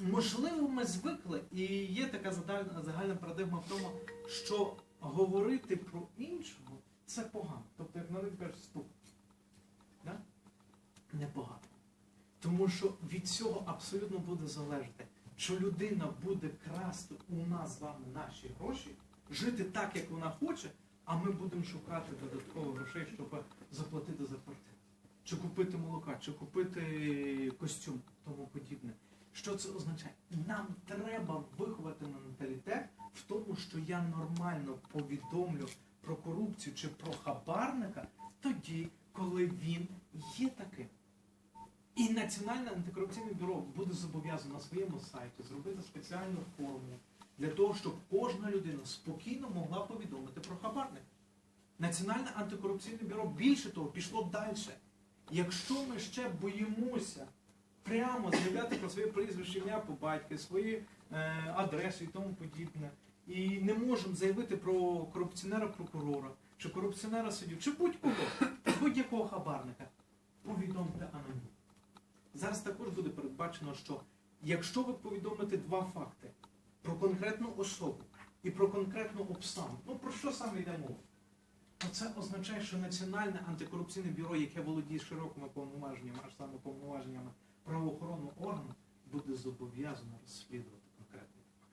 можливо, ми звикли, і є така загальна, парадигма в тому, що говорити про іншого це погано. Тобто, як на них кажуть, стук. Да? Непогано. Тому що від цього абсолютно буде залежати, що людина буде красти у нас з вами наші гроші, жити так, як вона хоче, а ми будемо шукати додатково грошей, щоб заплатити за квартиру. Чи купити молока, чи купити костюм, тому подібне. Що це означає? Нам треба виховати менталітет в тому, що я нормально повідомлю про корупцію чи про хабарника тоді, коли він є таким. І Національне антикорупційне бюро буде зобов'язано на своєму сайті зробити спеціальну форму для того, щоб кожна людина спокійно могла повідомити про хабарника. Національне антикорупційне бюро більше того пішло далі. Якщо ми ще боїмося прямо заявляти про своє прізвище, ім'я по батьки, свої е, адреси і тому подібне, і не можемо заявити про корупціонера прокурора, чи корупціонера суддю, чи будь-кого, будь-якого хабарника, повідомте анонімно. Зараз також буде передбачено, що якщо ви повідомите два факти про конкретну особу і про конкретну обставину, ну про що саме йде мова? То це означає, що Національне антикорупційне бюро, яке володіє широкими повноваженнями, аж саме повноваженнями правоохоронного органу, буде зобов'язано розслідувати конкретний факт.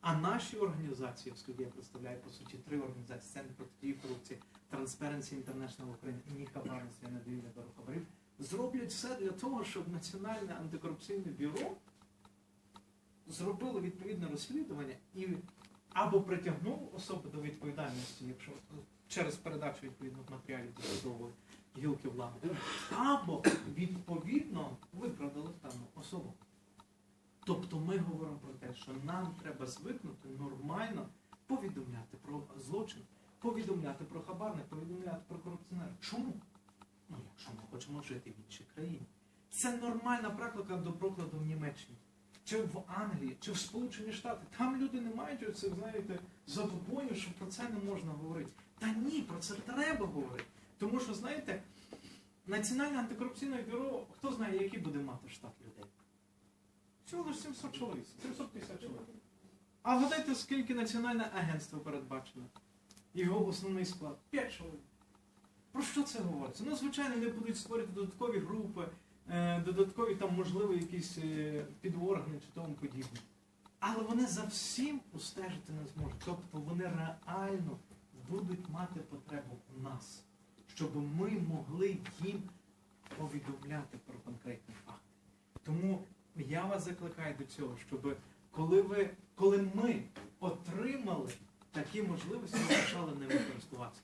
А наші організації, оскільки я представляю по суті три організації Центр протидії корупції, Transparency International України і Ніхабарництва недовільне до хабарів, зроблять все для того, щоб Національне антикорупційне бюро зробило відповідне розслідування і або притягнуло особу до відповідальності, якщо через передачу відповідних матеріалів до судової гілки влади, або відповідно Тобто ми говоримо про те, що нам треба звикнути нормально повідомляти про злочин, повідомляти про хабарник, повідомляти про корупціонера. Чому? Ну, якщо ми хочемо жити в іншій країні. Це нормальна практика до прикладу в Німеччині, чи в Англії, чи в Сполучені Штати. Там люди не мають оцих, знаєте, забобонів, що про це не можна говорити. Та ні, про це треба говорити. Тому що, знаєте, Національне антикорупційне бюро, хто знає, який буде мати штат людей? Всього лише 700 чоловік, 750 чоловік. А вгадайте, скільки національне агентство передбачено? Його основний склад 5 чоловік. Про що це говориться? Ну, звичайно, вони будуть створити додаткові групи, е, додаткові там, можливо, якісь е, підоргани чи тому подібне. Але вони за всім устежити не зможуть. Тобто вони реально будуть мати потребу в нас, щоб ми могли їм повідомляти про конкретні факти. Тому я вас закликаю до цього, щоб коли ви, коли ми отримали такі можливості, ми почали ними користуватися.